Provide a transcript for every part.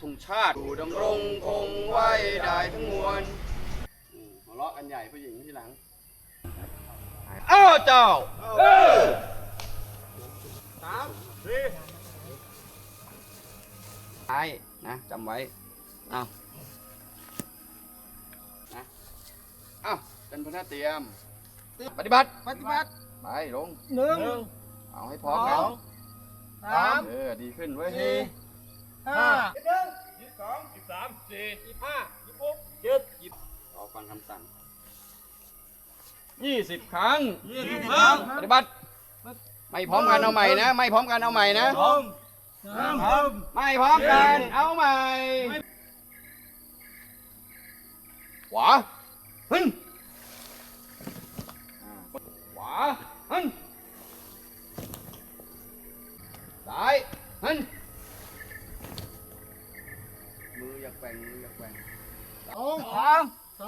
ธงชาติอยู่ดำรงคงไว้ได้ทั้งมวลอืมหัวเราะกันใหญ่ผู้หญิงที่หลัง อ้าวเจ้าสามสี่ไอ้นะจำไว้อ้าวนะอ้าวเป็นพนักเตรียม ปฏิบัติ ปฏิบัติ ไปลง หนึ่งเอาให้พร้อมกันสองสามเออ ดีขึ้นเว้ย สี่ ห้ายี่สิบสองยี่สิบสามสี่ยี่สิบห้ายี่สิบหกยี่สิบรอฟังคำสั่งยี่สิบครั้งยี่สิบครั้งปฏิบัติไม่พร้อมกันเอาใหม่นะ ไม่พร้อมกันเอาใหม่นะสองสามไม่พร้อมกันเอาใหม่ขวาหึ่นอ่าขวาหึ่น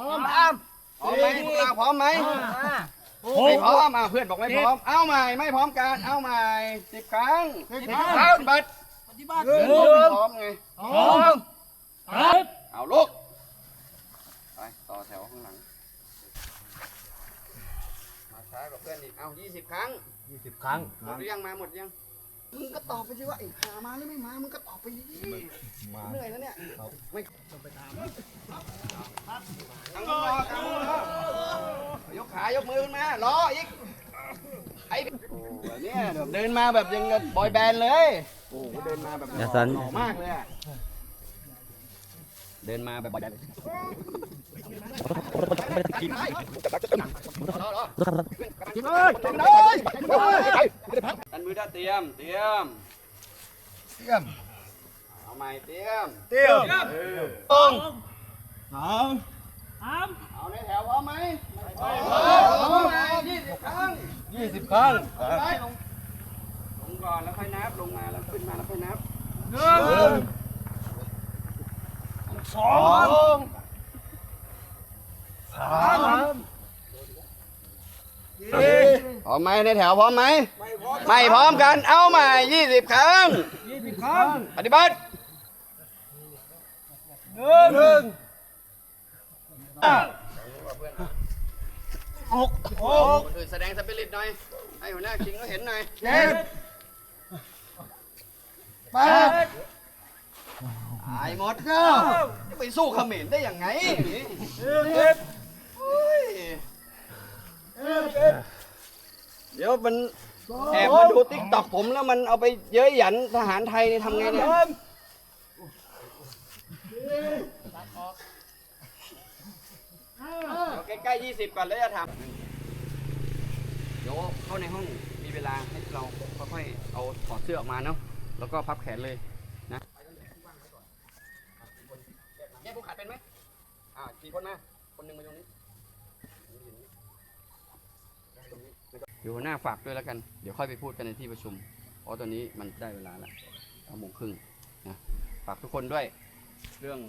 ามสามพร้อมไหมพวกเราพร้อมไหมห้าไม่พร้อมอะเพื่อนบอกไม่พร้อม เอาใหม่ไม่พร้อมกัน เอาใหม่สิบครั้งสิบสิบครั้งครั้งบัดปฏิบัติเพื่อนบอกไม่พร้อมไงสองสามเอาลุกไปต่อแถวข้างหลัง มาช้ากว่าเพื่อนอีก เอายี่สิบครั้งยี่สิบครั้งหมดหรือยังมาหมดยังมึงก็ตอบไปสิว่าไอ้หามาหรือไม่มา มึงก็ตอบไปดิเหนื่อยแล้วเนี่ยไม่ต้องไปถาม ตั้งมือรอตั้งมือรอยกขายกมือขึ้นมารออีกไอ้โอ้โหเนี่ยเดินมาแบบยังกับบอยแบนด์เลยโอ้โหเดินมาแบบหล่อหล่อมากเลยอะเดินมาแบบบอยแบนด์เลยกินเลยกินเลยดันมือด้านเตรียม เตรียม เตรียม เอาใหม่เตรียม เตรียมเออ สองสามเอาในแถวพร้อมไหมพร้อมไหมยี่สิบครั้งยี่สิบครั้งไปลงลงก่อนแล้วค่อยนับลงมาแล้วขึ้นมาแล้วค่อยนับหนึ่งสองสามสี่พร้อมไหมในแถวพร้อมไหมไม่พร้อมกันเอาใหม่ยี่สิบครั้งยี่สิบครั้งปฏิบัติหนึ่ง ห้าหกหกคนอื่นแสดงสปิริตหน่อย ให้หัวหน้าคิงเขาเห็นหน่อยเจ็ดแปดตายหมดเก้าจะไปสู้เขมรได้ยังไงสิบโอ้ยสิบเอ็ดเดี๋ยวมันแอบมาดูติ๊กต็อกผมแล้วมันเอาไปเย้ยหยันทหารไทยนี่ทำไงเนี่ย เอาใกล้ๆยี่สิบก่อนแล้วจะทำเดี๋ยวเข้าในห้องมีเวลาให้เราค่อยๆเอาถอดเสื้อออกมาเนาะแล้วก็พับแขนเลยนะแยกผู้ขาดเป็นไหมอ่ากี่คนมาคนหนึ่งมาตรงนี้เดี๋ยวหัวหน้าฝากด้วยแล้วกัน เดี๋ยวค่อยไปพูดกันในที่ประชุม เพราะตอนนี้มันได้เวลาล้วเก้าโมงครึ่งนะ ฝากทุกคนด้วย เรื่อง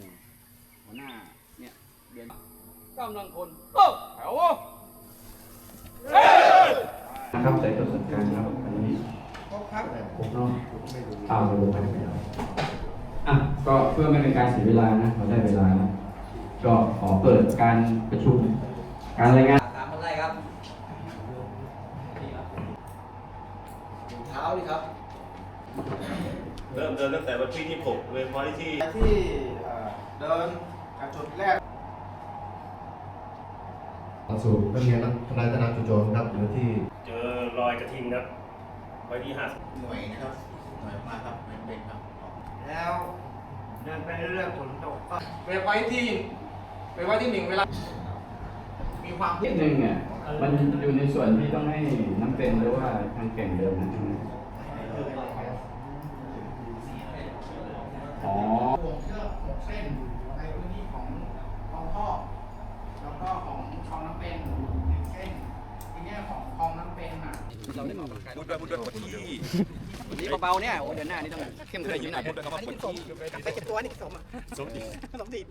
หัวหน้าเนี่ยเดือน กำลังคนโอ้แถวนะครับใจตัวสัญการครับอันนี้ผมเนาะเอาไปลงไปแล้วอะก็เพื่อไม่เป็นการเสียเวลานะเราได้เวลาแล้วก็ขอเปิดการประชุม การรายงานตามคนไล่ครับเท้าดิครับ เริ่มเดินตั้งแต่วันที่26เวฟพอยที่ที่เอ่อเดินกับจุดแรก สู่นักเรียนนักทนายธนาจุโจรครับหรือที่เจอรอยกระทิงครับไว้ที่ห้าหน่วยนะครับ หน่วยมาครับเป็นเป็นครับ แล้วเดินไปเรื่อยๆฝนตกก็ไปไว้ที่ไปไว้ที่หนึ่งเวลา มีความนิดนึงอะมันอยู่ในส่วนที่ต้องให้น้ำเป็นหรือว่าทางเก่งเดิมนะอ๋อห่วงเชือกหกเส้นอยู่ในพื้นที่ของคลองพ่อแล้วก็ของ คลองน้ำเป็นหนึ่งเส้นทีนี้ยของคลองน้ำเป็นอะเราได้มาออกกำลังกายพูดด้วยพูดด้วยวันที่วันนี้เบาๆเนี่ยโอ้เดือนหน้านี่ต้องเข้มขึ้นหน่อยพูดด้วยคำว่าวันที่ไปเก็บตัวนี่สมอะสมดีสมดี